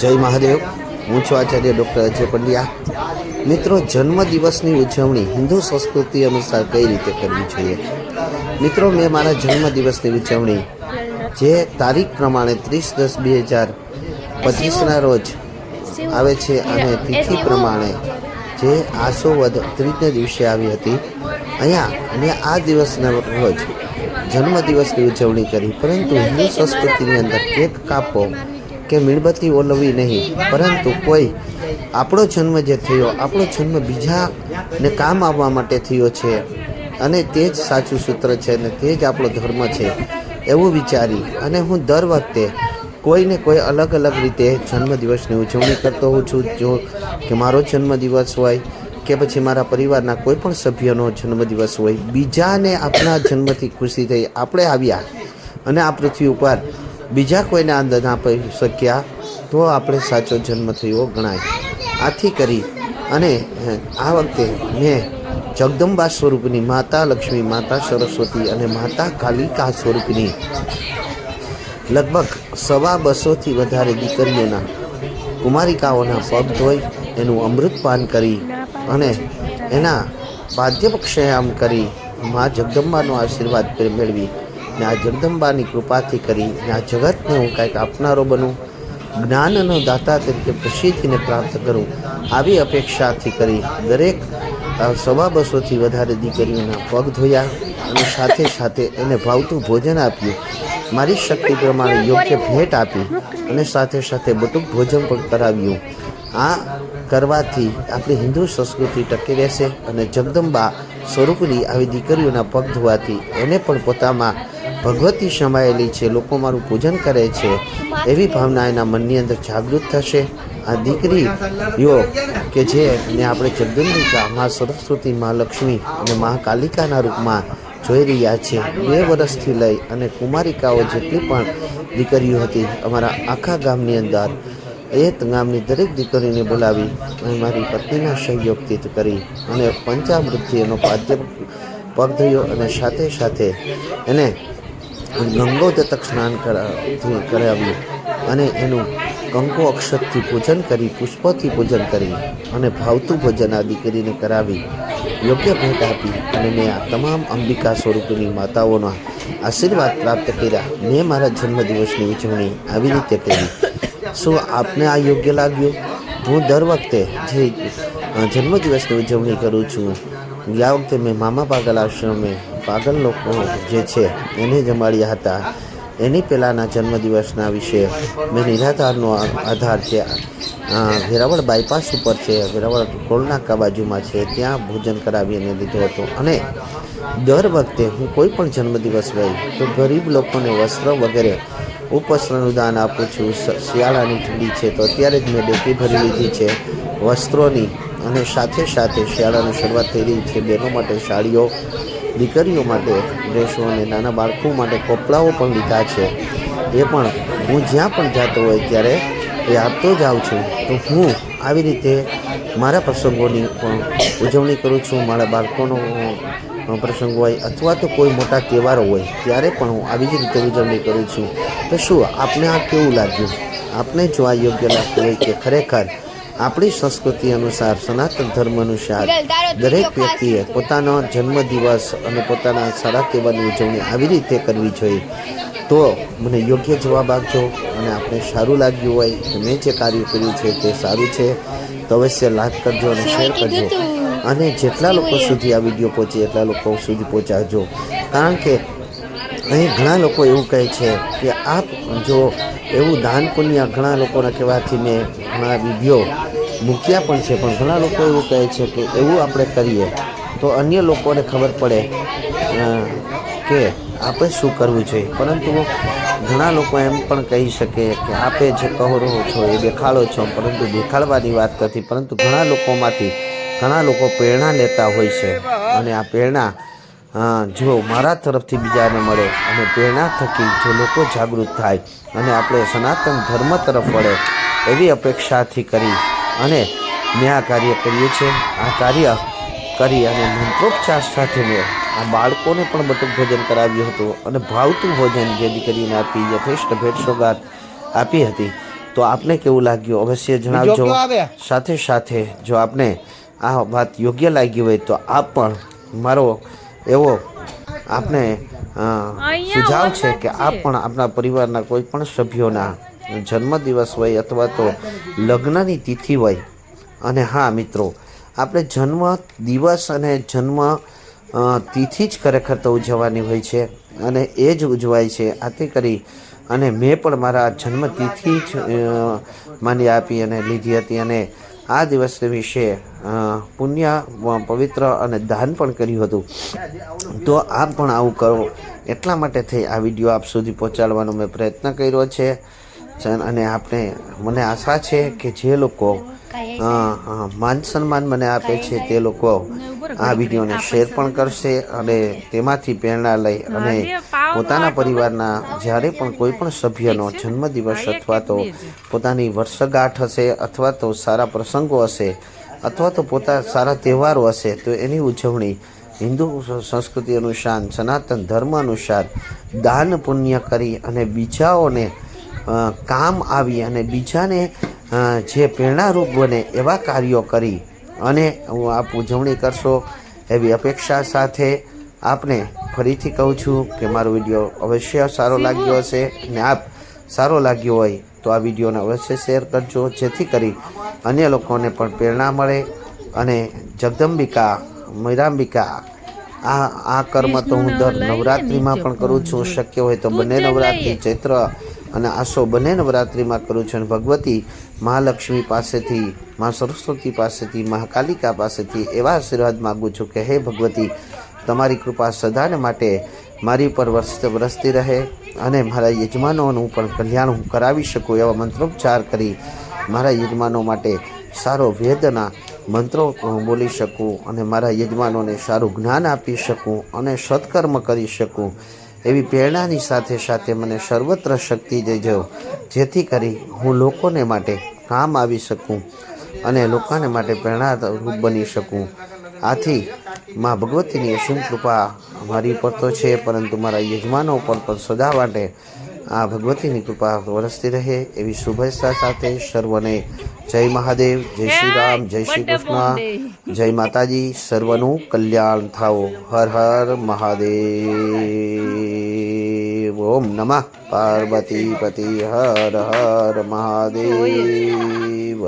જય મહાદેવ. હું છું આચાર્ય ડૉક્ટર અજય પંડ્યા. મિત્રો, જન્મદિવસની ઉજવણી હિન્દુ સંસ્કૃતિ અનુસાર કઈ રીતે કરવી જોઈએ? મિત્રો, મેં મારા જન્મદિવસની ઉજવણી જે તારીખ પ્રમાણે ત્રીસ દસ બે હજાર પચીસના રોજ આવે છે અને તિથિ પ્રમાણે જે આસોવદ ત્રીજને દિવસે આવી હતી. અહીંયા મેં આ દિવસના રોજ જન્મદિવસની ઉજવણી કરી, પરંતુ હિન્દુ સંસ્કૃતિની અંદર કેક કાપવો કે મીણબત્તી ઓલવવી નહીં. પરંતુ કોઈ આપણો જન્મ જે થયો, આપણો જન્મ બીજાને કામ આવવા માટે થયો છે. અને તે જ સાચું સૂત્ર છે અને તે જ આપણો ધર્મ છે. એવું વિચારી અને હું દર વખતે કોઈને કોઈ અલગ અલગ રીતે જન્મદિવસની ઉજવણી કરતો હોઉં છું. જો કે મારો જન્મદિવસ હોય કે પછી મારા પરિવારના કોઈ પણ સભ્યનો જન્મદિવસ હોય, બીજાને આપણા જન્મથી ખુશી થઈ આપણે આવ્યા અને આ પૃથ્વી ઉપર બીજા કોઈને આ ના આપી શક્યા તો આપણે સાચો જન્મ થયો ગણાય. આથી કરી અને આ વખતે મેં જગદંબા સ્વરૂપની માતા લક્ષ્મી, માતા સરસ્વતી અને માતા કાલિકા સ્વરૂપની લગભગ સવા બસોથી વધારે દીકરીઓના કુમારિકાઓના પગ ધોઈ એનું અમૃતપાન કરી અને એના પાદ્યપક્ષયામ કરી મા જગદંબાનો આશીર્વાદ મેળવી. ને આ જગદંબાની કૃપાથી કરી ને આ જગતને હું કાંઈક આપનારો બનું, જ્ઞાનનો દાતા તરીકે પ્રસિદ્ધિને પ્રાપ્ત કરું, આવી અપેક્ષાથી કરી દરેક સવા બસોથી વધારે દીકરીઓના પગ ધોયા અને સાથે સાથે એને ભાવતું ભોજન આપ્યું. મારી શક્તિ પ્રમાણે યોગ્ય ભેટ આપી અને સાથે સાથે બટુક ભોજન પણ કરાવ્યું. આ કરવાથી આપણી હિન્દુ સંસ્કૃતિ ટકી રહેશે અને જગદંબા સ્વરૂપની આવી દીકરીઓના પગ ધોવાથી એને પણ પોતામાં ભગવતી સમાયેલી છે, લોકો મારું પૂજન કરે છે, એવી ભાવના એના મનની અંદર જાગૃત થશે. આ દીકરીઓ કે જે ને આપણે જગદંબિકા મા સરસ્વતી, મા લક્ષ્મી અને મા કાલિકાના રૂપમાં જોઈ રહ્યા છે, બે વર્ષથી લઈ અને કુમારિકાઓ જેટલી પણ દીકરીઓ હતી, અમારા આખા ગામની અંદર એ ગામની દરેક દીકરીને બોલાવી અને મારી પત્નીના સહયોગથી કરી અને પંચામૃતથી એનો પાદ્ય પગ થયો અને સાથે સાથે એને ગંગોદત્તક સ્નાન કરાવ્યું અને એનું કંકો અક્ષતથી પૂજન કરી, પુષ્પોથી પૂજન કરી અને ભાવતું ભોજન આદિ કરીને કરાવી, યોગ્ય ભેટ આપી અને મેં આ તમામ અંબિકા સ્વરૂપની માતાઓના આશીર્વાદ પ્રાપ્ત કર્યા. મેં મારા જન્મદિવસની ઉજવણી આવી રીતે કરી. શું આપને આ યોગ્ય લાગ્યું? હું દર વખતે જે જન્મદિવસની ઉજવણી કરું છું ગયા વખતે મેં મામા પાગલ આશ્રમે પાગલ લોકો જે છે, એને જમાડ્યા હતા. એની પહેલાંના જન્મદિવસના વિશે મેં નિરાધારનો આધાર છે. વેરાવળ બાયપાસ ઉપર છે. વેરાવળ ટોલનાકા બાજુમાં છે. ત્યાં ભોજન કરાવી અને લીધો હતો. અને દર વખતે હું કોઈ પણ જન્મદિવસ હોય તો ગરીબ લોકોને વસ્ત્ર વગેરે ઉપવસ્ત્રનું દાન આપું છું. શિયાળાની ઠંડી છે તો અત્યારે જ મેં ડેકી ભરી લીધી છે વસ્ત્રોની. અને સાથે સાથે શિયાળાની શરૂઆત થઈ રહી છે. બહેનો માટે સાડીઓ દીકરીઓ માટે, ડ્રેસો અને નાના બાળકો માટે કપડાઓ પણ લીધા છે. એ પણ હું જ્યાં પણ જતો હોય ત્યારે એ આપતો જાઉં છું. તો હું આવી રીતે મારા પ્રસંગોની પણ ઉજવણી કરું છું. મારા બાળકોનો પ્રસંગ હોય અથવા તો કોઈ મોટા તહેવારો હોય ત્યારે પણ હું આવી જ રીતે ઉજવણી કરું છું. તો શું આપને આ કેવું લાગ્યું? આપને જો આ યોગ્ય લાગતું હોય કે ખરેખર આપણી સંસ્કૃતિ અનુસાર સનાતન ધર્મ અનુસાર દરેક વ્યક્તિએ પોતાનો જન્મદિવસ અને પોતાના સારા તહેવારની ઉજવણી આવી રીતે કરવી જોઈએ. તો મને યોગ્ય જવાબ આપજો અને આપણે સારું લાગ્યું હોય કે મેં જે કાર્ય કર્યું છે તે સારું છે તો અવશ્ય લાઈક કરજો અને શેર કરજો. અને જેટલા લોકો સુધી આ વીડિયો પહોંચે એટલા લોકો સુધી પહોંચાડજો. કારણ કે અહીં ઘણા લોકો એવું કહે છે કે આપ જો એવું દાન પુણ્ય ઘણા લોકોના કહેવાથી મેં ઘણા વીડિયો મૂક્યા પણ છે, પણ ઘણા લોકો એવું કહે છે કે એવું આપણે કરીએ તો અન્ય લોકોને ખબર પડે કે આપણે શું કરવું જોઈએ. પરંતુ ઘણા લોકો એમ પણ કહી શકે કે આપે જે કહો રહો છો એ દેખાડો છો, પરંતુ દેખાડવાની વાત નથી. પરંતુ ઘણા લોકોમાંથી ઘણા લોકો પ્રેરણા લેતા હોય છે. અને આ પ્રેરણા જો મારા તરફથી બીજાને મળે અને પ્રેરણા થકી જો લોકો જાગૃત થાય અને આપણે સનાતન ધર્મ તરફ વળે એવી અપેક્ષાથી કરી અને મેં આ કાર્ય કર્યું છે. આ કાર્ય કરી અને મંત્રોપચાર સાથે મેં આ બાળકોને પણ બટુક ભોજન કરાવ્યું હતું અને ભાવતું ભોજન જે દીકરીને આપી યથેષ્ટ ભેટ સોગાત આપી હતી. તો આપને કેવું લાગ્યું? અવશ્ય જણાવજો. સાથે સાથે જો આપને આ વાત યોગ્ય લાગી હોય તો આપ પણ મારો એવો આપને સુઝાવ છે કે આપ પણ આપણા પરિવારના કોઈ પણ સભ્યોના જન્મદિવસ હોય અથવા તો લગ્નની તિથિ હોય. અને હા, મિત્રો, આપણે જન્મ દિવસ અને જન્મ તિથિ જ ખરેખર તો ઉજવવાની હોય છે અને એ જ ઉજવાય છે આથી કરી અને મેં પણ મારા જન્મતિથિ જ માની આપી અને લીધી હતી અને આ દિવસ વિશે પુણ્ય પવિત્ર અને દાન પણ કર્યું હતું. તો આપ પણ આવું કરો. એટલા માટે થઈ આ વીડિયો આપ સુધી પહોંચાડવાનો મેં પ્રયત્ન કર્યો છે. અને આપણે મને આશા છે કે જે લોકો માન સન્માન મને આપે છે તે લોકો આ વિડીયોને શેર પણ કરશે અને તેમાંથી પ્રેરણા લઈ અને પોતાના પરિવારના જ્યારે પણ કોઈ પણ સભ્યનો જન્મદિવસ અથવા તો પોતાની વર્ષગાંઠ હશે અથવા તો સારા પ્રસંગો હશે અથવા તો પોતા સારા તહેવારો હશે, તો એની ઉજવણી હિન્દુ સંસ્કૃતિ અનુસાર, સનાતન ધર્મ અનુસાર દાન પુણ્ય કરી અને બીજાઓને કામ આવી અને બીજાને જે પ્રેરણારૂપ બને એવા કાર્યો કરી. અને હું આપ ઉજવણી કરશો એવી અપેક્ષા સાથે આપને ફરીથી કહું છું કે મારો વીડિયો અવશ્ય સારો લાગ્યો હશે અને આપ સારો લાગ્યો હોય તો આ વિડીયોને અવશ્ય શેર કરજો જેથી કરી અન્ય લોકોને પણ પ્રેરણા મળે અને જગદંબિકા મૈરાંબિકા આ આ કર્મ તો હું દર નવરાત્રિમાં પણ કરું છું. શક્ય હોય તો બંને નવરાત્રિ ચૈત્ર અને આસો બંને નવરાત્રિમાં કરું છું અને ભગવતી મહાલક્ષ્મી પાસેથી, મા સરસ્વતી પાસેથી મહાકાલિકા પાસેથી એવા આશીર્વાદ માગું છું કે હે ભગવતી, તમારી કૃપા સદાને માટે મારી ઉપર વર્ષ વરસતી રહે અને મારા યજમાનોનું પણ કલ્યાણ હું કરાવી શકું એવા મંત્રોચ્ચાર કરી મારા યજમાનો માટે સારો વેદના મંત્રો બોલી શકું અને મારા યજમાનોને સારું જ્ઞાન આપી શકું અને સત્કર્મ કરી શકું. એવી પ્રેરણાની સાથે સાથે મને સર્વત્ર શક્તિ દેજો જેથી કરી હું લોકોને માટે કામ આવી શકું અને લોકોને માટે પ્રેરણારૂપ બની શકું. આથી મા ભગવતીની અસીમ કૃપા મારી પર તો છે, પરંતુ મારા યજમાનો પર પણ સદા માટે આ ભગવતીની કૃપા વરસતી રહે એવી શુભેચ્છા સાથે સર્વને. જય મહાદેવ જય શ્રી રામ જય શ્રી કૃષ્ણ. જય માતાજી સર્વનું કલ્યાણ થાઓ. હર હર મહાદેવ. ઓમ નમઃ. પાર્વતી પતિ હર હર મહાદેવ.